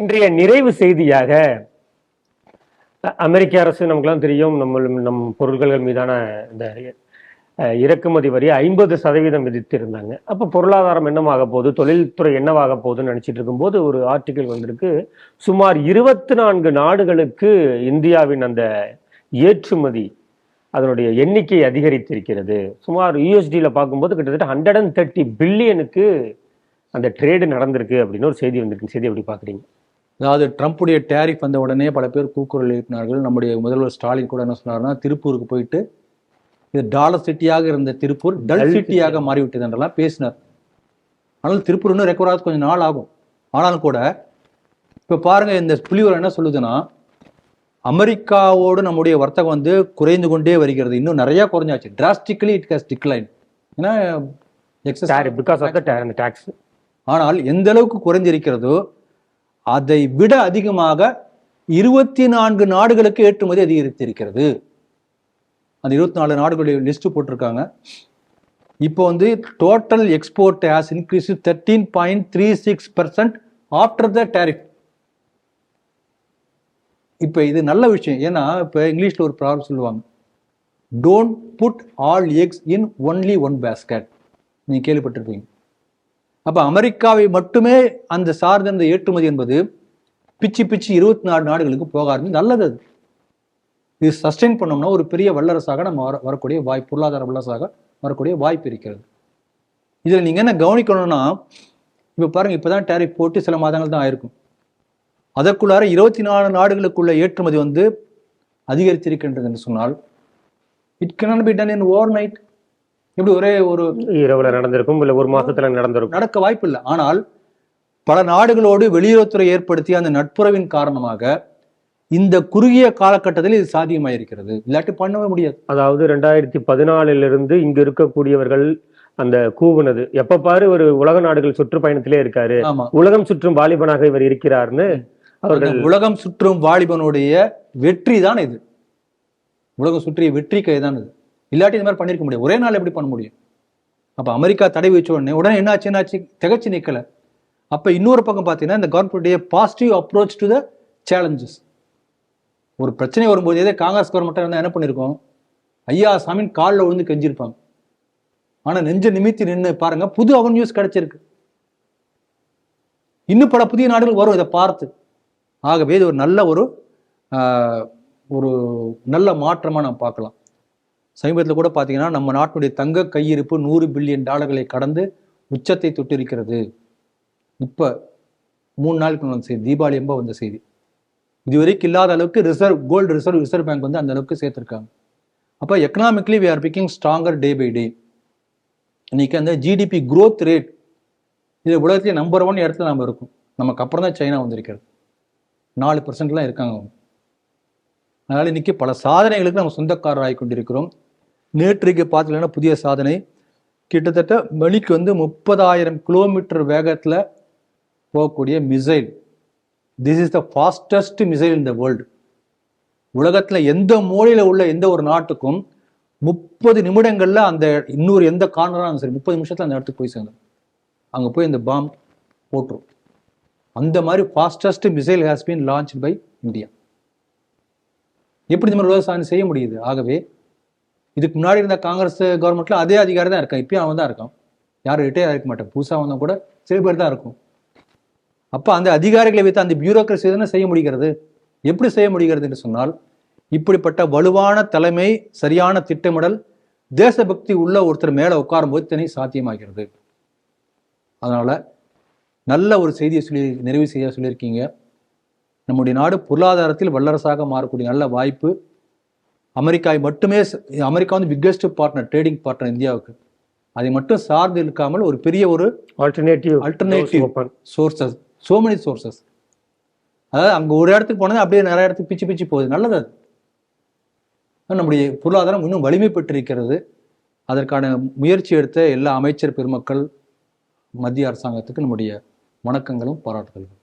இன்றைய நிறைவு செய்தியாக அமெரிக்க அரசு நமக்குலாம் தெரியும் நம்ம நம் பொருட்கள் மீதான இந்த இறக்குமதி வரி ஐம்பது சதவீதம் விதித்திருந்தாங்க. அப்போ பொருளாதாரம் என்னவாக போகுது தொழில்துறை என்னவாக போகுதுன்னு நினச்சிட்டு இருக்கும்போது ஒரு ஆர்டிக்கிள் வந்திருக்கு. சுமார் இருபத்தி நான்கு நாடுகளுக்கு இந்தியாவின் அந்த ஏற்றுமதி அதனுடைய எண்ணிக்கை அதிகரித்திருக்கிறது. சுமார் யூஎஸ்டியில் பார்க்கும்போது கிட்டத்தட்ட ஹண்ட்ரட் அண்ட் தேர்ட்டி பில்லியனுக்கு அந்த ட்ரேடு நடந்திருக்கு அப்படின்னு ஒரு செய்தி வந்திருக்கு. செய்தி எப்படி பார்க்குறீங்க? அதாவது ட்ரம்ப்புடைய டேரிஃப் வந்த உடனே பல பேர் கூக்குரல் எழுப்பினார்கள். நம்முடைய முதல்வர் ஸ்டாலின் கூட என்ன சொன்னார்னா திருப்பூருக்கு போயிட்டு இது டாலர் சிட்டியாக இருந்த திருப்பூர் டல் சிட்டியாக மாறிவிட்டது என்றெல்லாம் பேசினார். ஆனால் திருப்பூர் இன்னும் ரெக்கவர் கொஞ்சம் நாள் ஆகும். ஆனாலும் கூட இப்போ பாருங்க இந்த புலிவர் என்ன சொல்லுதுன்னா அமெரிக்காவோடு நம்முடைய வர்த்தகம் வந்து குறைந்து கொண்டே வருகிறது. இன்னும் நிறைய குறைஞ்சாச்சு. டிராஸ்டிக்கலி இட் ஹஸ் டிக்ளைன் ஏன்னா பிகாஸ் ஆஃப் டேக்ஸ் ஆனால் எந்த அளவுக்கு குறைந்திருக்கிறதோ அதை விட அதிகமாக இருபத்தி நான்கு நாடுகளுக்கு ஏற்றுமதி அதிகரித்திருக்கிறது. அந்த இருபத்தி நாலு நாடுகளுடைய லிஸ்ட் போட்டிருக்காங்க. இப்போ வந்து total export has increase thirteen point three six percent after the tariff இப்போ இது நல்ல விஷயம். ஏன்னா இப்போ இங்கிலீஷில் ஒரு ப்ராப்ளம் சொல்லுவாங்க. Don't put all eggs in only one basket நீங்கள் கேள்விப்பட்டிருப்பீங்க. அப்போ அமெரிக்காவை மட்டுமே அந்த சார்ந்த அந்த ஏற்றுமதி என்பது பிச்சு பிச்சு இருபத்தி நாலு நாடுகளுக்கு போக ஆரம்பி நல்லது அது. இது சஸ்டெயின் பண்ணோம்னா ஒரு பெரிய வல்லரசாக நம்ம வர வரக்கூடிய வாய்ப்பு பொருளாதார வல்லரசாக வரக்கூடிய வாய்ப்பு இருக்கிறது. இதில் நீங்கள் என்ன கவனிக்கணும்னா இப்போ பாருங்கள் இப்போ தான் டேரிஃப் போட்டு சில மாதங்கள் தான் ஆயிருக்கும். அதற்குள்ளார இருபத்தி நாலு நாடுகளுக்குள்ள ஏற்றுமதி வந்து அதிகரித்திருக்கின்றது என்று சொன்னால் it can be done in overnight எப்படி ஒரே ஒரு இரவுல நடந்திருக்கும் இல்ல ஒரு மாசத்துல நடந்திருக்கும். நடக்க வாய்ப்பில்லை. ஆனால் பல நாடுகளோடு வெளியுறவுத்துறை ஏற்படுத்திய அந்த நட்புறவின் காரணமாக இந்த குறுகிய காலகட்டத்தில் இது சாத்தியமாயிருக்கிறது. இல்லாட்டி பண்ணவே முடியாது. அதாவது ரெண்டாயிரத்தி பதினாலில் இருந்து இங்க இருக்கக்கூடியவர்கள் அந்த கூவுனது. எப்ப பாரு ஒரு உலக நாடுகள் சுற்றுப்பயணத்திலே இருக்காரு. உலகம் சுற்றும் வாலிபனாக இவர் இருக்கிறார்னு அவர்கள் உலகம் சுற்றும் வாலிபனுடைய வெற்றி தான் இது. உலகம் சுற்றிய வெற்றி கை தான் இது. இல்லாட்டி இந்த மாதிரி பண்ணியிருக்க முடியாது. ஒரே நாள் எப்படி பண்ண முடியும்? அப்போ அமெரிக்கா தடை வச்ச உடனே உடனே என்னாச்சு என்னாச்சு? திகச்சு நிற்கலை அப்போ இன்னொரு பக்கம் பார்த்தீங்கன்னா இந்த கவர்மெண்ட்டுடைய positive approach to the challenges ஒரு பிரச்சனை வரும்போது எதே காங்கிரஸ் கவர்மெண்ட்டாக இருந்தால் என்ன பண்ணியிருக்கோம் ஐயா சாமின் காலில் விழுந்து கெஞ்சிருப்பாங்க. ஆனால் நெஞ்ச நிமித்தி நின்று பாருங்கள் புது அவன்யூஸ் கிடைச்சிருக்கு. இன்னும் பல புதிய நாடுகள் வரும் இதை பார்த்து. ஆகவே இது ஒரு நல்ல ஒரு ஒரு நல்ல மாற்றமாக நம்ம பார்க்கலாம். சமீபத்தில் கூட பார்த்தீங்கன்னா நம்ம நாட்டுடைய தங்க கையிருப்பு நூறு பில்லியன் டாலர்களை கடந்து உச்சத்தை தொட்டிருக்கிறது. இப்போ மூணு நாளுக்கு வந்த செய்தி தீபாவளி எம்ப வந்த செய்தி. இதுவரைக்கும் இல்லாத அளவுக்கு reserve gold reserve reserve bank வந்து அந்த அளவுக்கு சேர்த்துருக்காங்க. அப்போ economically we are picking stronger day by day இன்னைக்கு அந்த ஜிடிபி க்ரோத் ரேட் இது உலகத்திலே நம்பர் ஒன் இடத்துல நம்ம இருக்கும். நமக்கு அப்புறம் தான் சைனா வந்திருக்கிறது. நாலு பர்சன்ட்லாம் இருக்காங்க அவங்க. அதனால இன்னைக்கு பல சாதனைகளுக்கு நம்ம சொந்தக்காரர் ஆகி கொண்டிருக்கிறோம். நேற்றைக்கு பார்த்தீங்கன்னா புதிய சாதனை. கிட்டத்தட்ட மணிக்கு வந்து முப்பதாயிரம் கிலோமீட்டர் வேகத்தில் போகக்கூடிய missile this is the fastest missile in the world உலகத்தில் எந்த மூலையில் உள்ள எந்த ஒரு நாட்டுக்கும் முப்பது நிமிடங்களில் அந்த இன்னொரு எந்த கார்னராக சரி முப்பது நிமிஷத்தில் அந்த இடத்துக்கு போய் சேர்ந்தோம் அங்கே போய் இந்த பாம் போட்டுரும். அந்த மாதிரி fastest missile has been launch by India எப்படி இந்த மாதிரி உலக சாதனை செய்ய முடியுது? ஆகவே இதுக்கு முன்னாடி இருந்த காங்கிரஸ் கவர்மெண்ட்ல அதே அதிகாரி தான் இருக்கான். இப்பயும் அவன் தான் இருக்கான். யாரும் ரிட்டையர் ஆகிக்க மாட்டேன். புதுசாக வந்தால் கூட சில பேர் தான் இருக்கும். அப்போ அந்த அதிகாரிகளை வைத்து அந்த பியூரோக்ரஸி தானே செய்ய முடிகிறது? எப்படி செய்ய முடிகிறது என்று சொன்னால் இப்படிப்பட்ட வலுவான தலைமை சரியான திட்டமிடல் தேசபக்தி உள்ள ஒருத்தர் மேலே உட்காரும்போது தனி சாத்தியமாகிறது. அதனால் நல்ல ஒரு செய்தியை சொல்லி நிறைவு செய்ய சொல்லியிருக்கீங்க. நம்முடைய நாடு பொருளாதாரத்தில் வல்லரசாக மாறக்கூடிய நல்ல வாய்ப்பு அமெரிக்காவை மட்டுமே அமெரிக்கா வந்து பிக்கெஸ்ட் பார்ட்னர் ட்ரேடிங் பார்ட்னர் இந்தியாவுக்கு. அதை மட்டும் சார்ந்து இருக்காமல் ஒரு பெரிய ஒரு alternative. Open sources so many sources அதாவது அங்க ஒரு இடத்துக்கு போனது அப்படியே நிறைய இடத்துக்கு பிச்சு பிச்சு போகுது. நல்லது அது. நம்முடைய பொருளாதாரம் இன்னும் வலிமை பெற்றிருக்கிறது அதற்கான முயற்சி எடுத்த எல்லா அமைச்சர் பெருமக்கள் மத்திய அரசாங்கத்துக்கு நம்முடைய வணக்கங்களும் பாராட்டுதல்களும்.